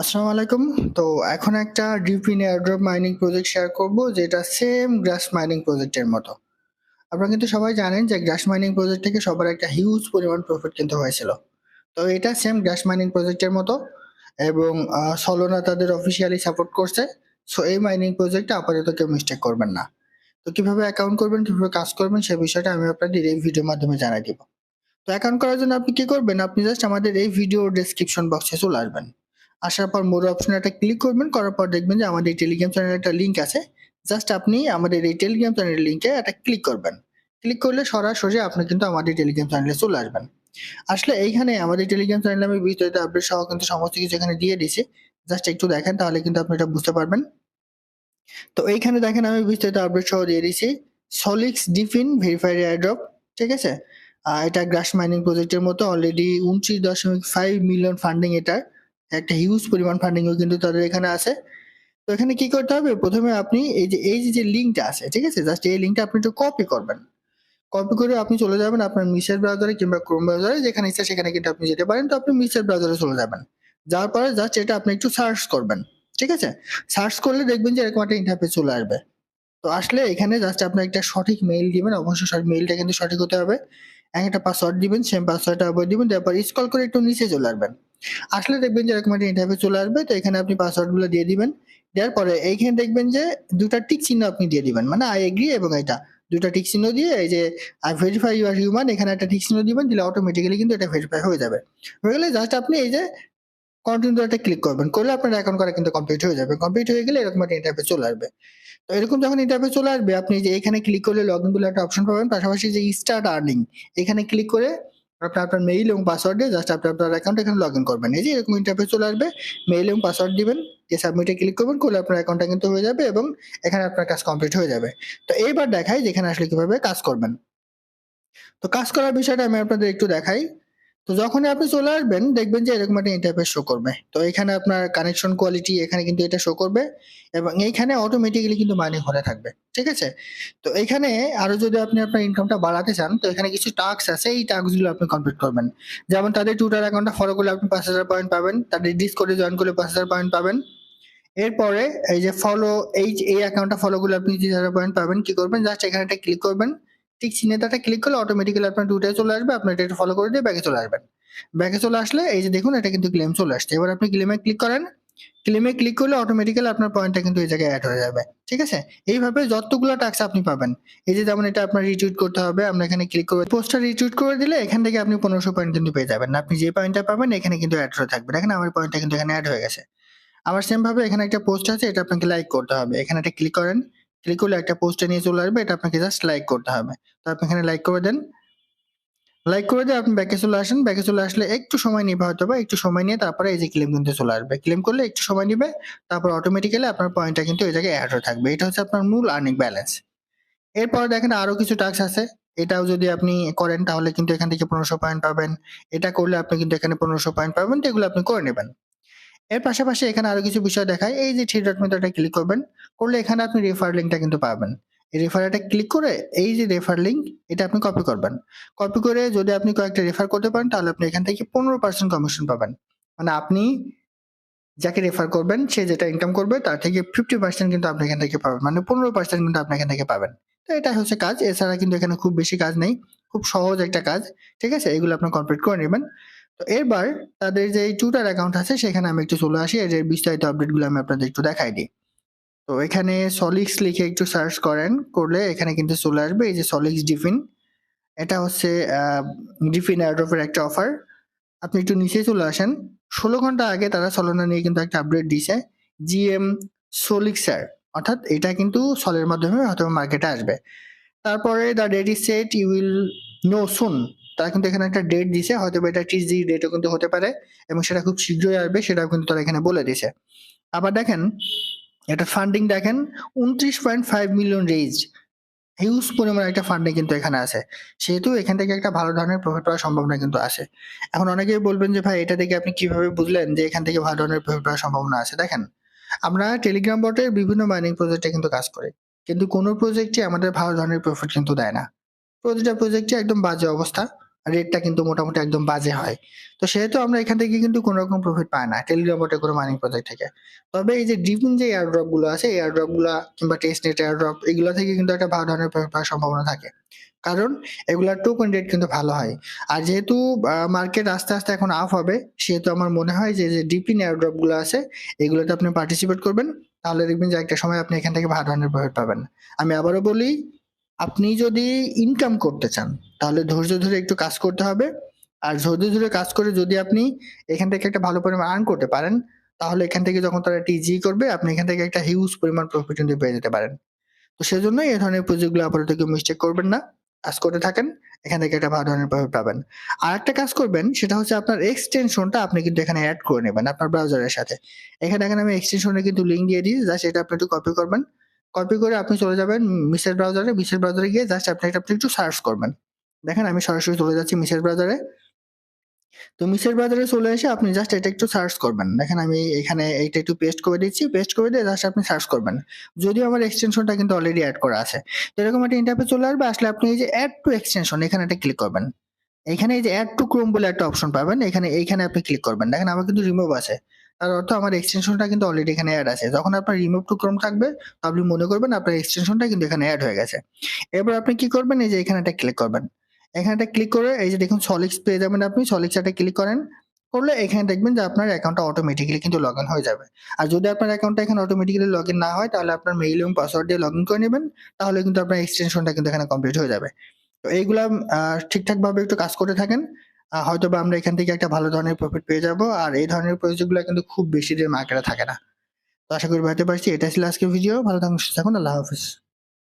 আসসালামু আলাইকুম। তো এখন একটা DePIN airdrop mining project share করব, যেটা সেম গ্রাস মাইনিং প্রজেক্টের মতো। আপনারা কিন্তু সবাই জানেন যে গ্রাস মাইনিং প্রজেক্ট থেকে সবার একটা হিউজ পরিমাণ প্রফিট কিন্তু হয়েছিল। তো এটা সেম গ্রাস মাইনিং প্রজেক্টের মতো এবং সলোনা তাদের অফিসিয়ালি সাপোর্ট করছে। সো এই মাইনিং প্রজেক্টে আপাতত কেউ মিস্টেক করবেন না। তো কীভাবে অ্যাকাউন্ট করবেন, কীভাবে কাজ করবেন, সে বিষয়টা আমি আপনাদের এই ভিডিওর মাধ্যমে জানাই দিব। তো অ্যাকাউন্ট করার জন্য আপনি কী করবেন? আপনি জাস্ট আমাদের এই ভিডিও ডেসক্রিপশন বক্সে চলে আসবেন। আসার পর মোর অপশনে একটা ক্লিক করবেন, করার পর দেখবেন যে আমাদের টেলিগ্রাম চ্যানেলের একটা লিঙ্ক আছে। জাস্ট আপনি আমাদের এই টেলিগ্রাম চ্যানেলের লিঙ্কে একটা ক্লিক করবেন। ক্লিক করলে সরাসরি আপনি কিন্তু আমাদের টেলিগ্রাম চ্যানেলে চলে আসবেন। আসলে এইখানে আমাদের টেলিগ্রাম চ্যানেলে আমি বিস্তারিত আপডেট সহ কিন্তু সমস্ত কিছু এখানে দিয়ে দিয়েছি। জাস্ট একটু দেখেন, তাহলে কিন্তু আপনি এটা বুঝতে পারবেন। তো এইখানে দেখেন, আমি বিস্তারিত আপডেট সহ দিয়ে দিয়েছি। সলিক্স ডিফিন ভেরিফাইড এয়ারড্রপ ঠিক আছে? এটা গ্রাস মাইনিং প্রজেক্টের মতো অলরেডি উনত্রিশ দশমিক ফাইভ মিলিয়ন ফান্ডিং এটা একটা হিউজ পরিমাণ ফান্ডিংও কিন্তু তাদের এখানে আছে। তো এখানে কি করতে হবে? প্রথমে আপনি এই যে এই যে লিঙ্কটা আছে, ঠিক আছে? জাস্ট এই লিঙ্কটা আপনি একটু কপি করবেন। কপি করে আপনি চলে যাবেন আপনার মিসের ব্রাউজারে কিংবা ক্রোম ব্রাউজারে যেখানে ইচ্ছা সেখানে কিন্তু আপনি যেতে পারেন। তো আপনি মিসের ব্রাউজারে চলে যাবেন। যাওয়ার পরে জাস্ট এটা আপনি একটু সার্চ করবেন, ঠিক আছে? সার্চ করলে দেখবেন যে এরকম একটা ইন্টারফেস চলে আসবে। তো আসলে এখানে জাস্ট আপনি একটা সঠিক মেইল দিবেন, অবশ্যই মেইলটা কিন্তু সঠিক হতে হবে। একটা পাসওয়ার্ড দিবেন সেম পাসওয়ার্ডটা আবার দিবেন, তারপর স্ক্রল করে একটু নিচে চলে আসবেন। আসলে দেখবেন যে এরকম একটা ইন্টারফেস চলে আসবে, তো এখানে আপনি পাসওয়ার্ডগুলো দিয়ে দিবেন। দেওয়ার পরে এইখানে দেখবেন যে দুটা টিক চিহ্ন আপনি দিয়ে দিবেন। মানে আই এগ্রি এবং এটা। দুটা টিক চিহ্ন দিয়ে এই যে I verify you are human এখানে একটা টিক চিহ্ন দিবেন, দিলে অটোমেটিক্যালি কিন্তু এটা ভেরিফাই হয়ে যাবে। হয়ে গেলে জাস্ট আপনি এই যে কন্টিনিউ একটা ক্লিক করবেন। করলে আপনার অ্যাকাউন্ট করা কিন্তু কমপ্লিট হয়ে যাবে। কমপ্লিট হয়ে গেলে এরকম একটা ইন্টারফেস চলে আসবে। তো এরকম যখন ইন্টারফেস চলে আসবে, আপনি যে এখানে ক্লিক করলে লগ ইন বলে একটা অপশন পাবেন। পাশাপাশি যে স্টার্ট আর্নিং এখানে ক্লিক করে আপনি আপনার মেইল এবং পাসওয়ার্ড দিয়ে জাস্ট আপনি আপনার অ্যাকাউন্ট এখানে লগ ইন করবেন। এই যে এরকম ইন্টারফেস চলে আসবে মেইল এবং পাসওয়ার্ড দিবেন যে সাবমিটে ক্লিক করবেন, করলে আপনার অ্যাকাউন্টটা কিন্তু হয়ে যাবে এবং এখানে আপনার কাজ কমপ্লিট হয়ে যাবে। তো এইবার দেখাই যেখানে আসলে কীভাবে কাজ করবেন। তো কাজ করার বিষয়টা আমি আপনাদের একটু দেখাই। তো যখনই আপনি চলে আসবেন, দেখবেন যে এরকম একটা ইন্টারফেস শো করবে। তো এখানে আপনার কানেকশন কোয়ালিটি এখানে কিন্তু এটা শো করবে এবং এইখানে অটোমেটিক্যালি কিন্তু মানি হলে থাকবে, ঠিক আছে? তো এখানে আরও যদি আপনি আপনার ইনকামটা বাড়াতে চান, তো এখানে কিছু টাস্ক আছে, এই টাস্কগুলো আপনি কমপ্লিট করবেন। যেমন তাদের টুইটার অ্যাকাউন্টটা ফলো করলে আপনি পাঁচ হাজার পয়েন্ট পাবেন, তাদের ডিসকোডে জয়েন করলে পাঁচ হাজার পয়েন্ট পাবেন। এরপরে এই যে ফলো এই এই অ্যাকাউন্টটা ফলো করলে আপনি তিন হাজার পয়েন্ট পাবেন। কি করবেন? জাস্ট এখানে একটা ক্লিক করবেন। ঠিক চিহ্নটাটা ক্লিক করলে অটোমেটিক্যালি আপনার টুইটারে চলে আসবে, আপনার এটা ফলো করে দিয়ে ব্যাগে চলে আসবেন। ব্যাগে চলে আসলে এই যে দেখুন, এটা কিন্তু ক্লেম চলে আসছে। এবার আপনি ক্লেমে ক্লিক করেন। ক্লেমে ক্লিক করলে অটোমেটিক্যালি আপনার পয়েন্টটা কিন্তু এই জায়গায় অ্যাড হয়ে যাবে। ঠিক আছে? এইভাবে যতগুলো টাক্স আপনি পাবেন, এই যে যেমন এটা আপনার রিটুইট করতে হবে, আমরা এখানে ক্লিক করে পোস্টটা রিটুইট করে দিলে এখান থেকে আপনি পনেরোশো পয়েন্ট কিন্তু পেয়ে যাবেন। আপনি যে পয়েন্টটা পাবেন, এখানে কিন্তু অ্যাড হয়ে থাকবে। দেখেন, আমার পয়েন্টটা কিন্তু এখানে অ্যাড হয়ে গেছে। আবার সেম ভাবে এখানে একটা পোস্ট আছে, এটা আপনাকে লাইক করতে হবে। এখানে একটা ক্লিক করেন। ক্লিক করলে একটা পোস্টে নিয়ে চলে আসবে, এটা আপনাকে জাস্ট লাইক করতে হবে। তো আপনি এখানে লাইক করে দেন। লাইক করে দিয়ে আপনি ব্যাকে চলে আসেন। ব্যাকে চলে আসলে একটু সময় নিবে হয়তো বা একটু সময় নিয়ে তারপরে এই যে ক্লেম কিন্তু চলে আসবে। ক্লেম করলে একটু সময় নিবে, তারপর অটোমেটিক্যালি আপনার পয়েন্টটা কিন্তু এই জায়গায় অ্যাড হয়ে থাকবে। এটা হচ্ছে আপনার মূল আর্নিং ব্যালেন্স এরপর দেখেন আরও কিছু টাস্ক আছে। এটাও যদি আপনি করেন, তাহলে কিন্তু এখান থেকে পনেরোশো পয়েন্ট পাবেন। এটা করলে আপনি কিন্তু এখানে পনেরোশো পয়েন্ট পাবেন। তো এগুলো আপনি করে নেবেন। এর পাশাপাশি এখানে আরও কিছু বিষয় দেখায়। এই যে থ্রি ডট মেথডটা ক্লিক করবেন, করলে এখানে আপনি রেফার লিঙ্কটা কিন্তু পাবেন। এই রেফারটা ক্লিক করে এই যে রেফার লিঙ্ক এটা আপনি কপি করবেন। কপি করে যদি আপনি কয়েকটা রেফার করতে পারেন, তাহলে আপনি এখান থেকে পনেরো পার্সেন্ট কমিশন পাবেন। মানে আপনি যাকে রেফার করবেন, সে যেটা ইনকাম করবে, তার থেকে ফিফটি পার্সেন্ট কিন্তু আপনি এখান থেকে পাবেন। মানে পনেরো পার্সেন্ট কিন্তু আপনি এখান থেকে পাবেন। তো এটা হচ্ছে কাজ। এছাড়া কিন্তু এখানে খুব বেশি কাজ নেই। খুব সহজ একটা কাজ। ঠিক আছে? এগুলো আপনি কমপ্লিট করে নেবেন। তো এবার তাদের যে টুইটার অ্যাকাউন্ট আছে, সেখানে আমি একটু চলে আসি। এর বিস্তারিত আপডেটগুলো আমি আপনাদের একটু দেখাই দিই। তো এখানে সলিক্স লিখে একটু সার্চ করেন, করলে এখানে কিন্তু চলে আসবে। এই যে সলিক্স ডিফিন এটা হচ্ছে ডিফিন এয়ারড্রপের একটা অফার আপনি একটু নিচে চলে আসেন। ষোলো ঘণ্টা আগে তারা সলোনা নিয়ে কিন্তু একটা আপডেট দিয়েছে জিএম সলিক্সার অর্থাৎ এটা কিন্তু সলের মাধ্যমে হয়তো মার্কেটে আসবে। তারপরে the date is set you will know soon তারা কিন্তু এখানে একটা ডেট দিছে হয়তো এটা টিজি ডেটও কিন্তু হতে পারে এবং সেটা খুব শীঘ্রই আসবে, সেটাও কিন্তু তারা এখানে বলে দিছে। আবার দেখেন এটা ফান্ডিং দেখেন, উনত্রিশ point five million raise huge পরিমাণ একটা ফান্ডিং কিন্তু এখানে আছে। সেহেতু এখান থেকে একটা ভালো ধরনের প্রফিট পাওয়ার সম্ভাবনা কিন্তু আছে। এখন অনেকেই বলবেন যে, ভাই, এটা থেকে আপনি কীভাবে বুঝলেন যে এখান থেকে ভালো ধরনের প্রফিট পাওয়ার সম্ভাবনা আছে? দেখেন, আমরা টেলিগ্রাম বটের বিভিন্ন মাইনিং প্রজেক্টে কিন্তু কাজ করি। কিন্তু কোনো প্রজেক্টই আমাদের ভালো ধরনের প্রফিট কিন্তু দেয় না। প্রতিটা প্রজেক্টে একদম বাজে অবস্থা। রেটটা কিন্তু মোটামুটি একদম বাজে হয়। তো সেহেতু আমরা এখান থেকে কিন্তু কোনো রকম প্রফিট পাই না টেলিগ্রামের কোনো মাইনিং প্রজেক্ট থেকে। তবে এই যে ডিপিন যে এয়ারড্রপগুলো আছে এয়ারড্রপগুলা কিংবা টেস্ট নেট এয়ারড্রপ এগুলো থেকে কিন্তু একটা ভালো ধরনের প্রফিট পাওয়ার সম্ভাবনা থাকে। কারণ এগুলার টোকেন রেট কিন্তু ভালো হয়। আর যেহেতু মার্কেট আস্তে আস্তে এখন আপ হবে, সেহেতু আমার মনে হয় যে যে ডিপিন এয়ারড্রপগুলো আছে, এগুলোতে আপনি পার্টিসিপেট করবেন, তাহলে দেখবেন যে একটা সময় আপনি এখান থেকে ভালো ধরনের প্রফিট পাবেন। আমি আবারও বলি আপনি যদি ইনকাম করতে চান, তাহলে ধৈর্য ধরে একটু কাজ করতে হবে। আর ধৈর্য ধরে কাজ করে যদি আপনি এখান থেকে একটা ভালো পরিমাণ আর্ন করতে পারেন, তাহলে এখান থেকে যখন তারা টিজি করবে, আপনি এখান থেকে একটা হিউজ পরিমাণ প্রফিট কিন্তু পেয়ে যেতে পারেন। তো সেজন্য এই ধরনের প্রজেক্টগুলো আপাতত কেউ মিস্টেক করবেন না। কাজ করতে থাকেন, এখান থেকে একটা ভালো ধরনের প্রফিট পাবেন। আর একটা কাজ করবেন, সেটা হচ্ছে আপনার এক্সটেনশনটা আপনি কিন্তু এখানে অ্যাড করে নেবেন আপনার ব্রাউজারের সাথে। এখানে এখানে আমি এক্সটেনশনের কিন্তু লিঙ্ক দিয়ে দিই যা সেটা আপনি একটু কপি করবেন। কপি করে আপনি চলে যাবেন মিসের ব্রাউজারে মিসের ব্রাউজারে গিয়ে জাস্ট আপনি এটা আপনি একটু সার্চ করবেন। দেখেন আমি সরাসরি চলে যাচ্ছি মিসের ব্রাউজারে তো মিসের ব্রাউজারে চলে এসে আপনি জাস্ট এটা একটু সার্চ করবেন। দেখেন আমি এখানে এইটা একটু পেস্ট করে দিচ্ছি। পেস্ট করে দিয়ে জাস্ট আপনি সার্চ করবেন। যদিও আমার এক্সটেনশনটা কিন্তু অলরেডি অ্যাড করা আছে। তো এরকম একটা ইন্টারফেস চলে আসবে। আসলে আপনি এই যে অ্যাড টু এক্সটেনশন এখানে একটা ক্লিক করবেন। এখানে এই যে অ্যাড টু ক্রোম বলে একটা অপশন পাবেন। এখানে, এইখানে আপনি ক্লিক করবেন। দেখেন আমার কিন্তু রিমুভ আছে। তার অর্থ আমার এক্সটেনশনটা কিন্তু অলরেডি এখানে অ্যাড আছে। যখন আপনার রিমুভ টু ক্রোম থাকবে, আপনি মনে করবেন আপনার এক্সটেনশনটা কিন্তু এখানে অ্যাড হয়ে গেছে। এবার আপনি কি করবেন? এই যে এখানে একটা ক্লিক করবেন। এখানে একটা ক্লিক করে এই যে দেখুন সলিক্স পেয়ে যাবেন আপনি। সলিক্স সলিক্সটা ক্লিক করেন। করলে এখানে দেখবেন যে আপনার অ্যাকাউন্টটা অটোমেটিক্যালি কিন্তু লগ ইন হয়ে যাবে। আর যদি আপনার অ্যাকাউন্টটা এখানে অটোমেটিক্যালি লগ ইন না হয়, তাহলে আপনার মেইল এবং পাসওয়ার্ড দিয়ে লগ ইন করে নেবেন। তাহলে কিন্তু আপনার এক্সটেনশনটা কিন্তু এখানে কমপ্লিট হয়ে যাবে। তো এইগুলা ঠিকঠাকভাবে একটু কাজ করে থাকেন। হয়তো বা আমরা এখান থেকে একটা ভালো ধরনের প্রফিট পেয়ে যাব, আর এই ধরনের প্রজেক্টগুলো কিন্তু খুব বেশি দিন মার্কেটে থাকে না। তো আশা করি ভাইতে পারছি এটা ছিল আজকের ভিডিও ভালো থাকুন, সুস্থ থাকুন, আল্লাহ হাফিজ।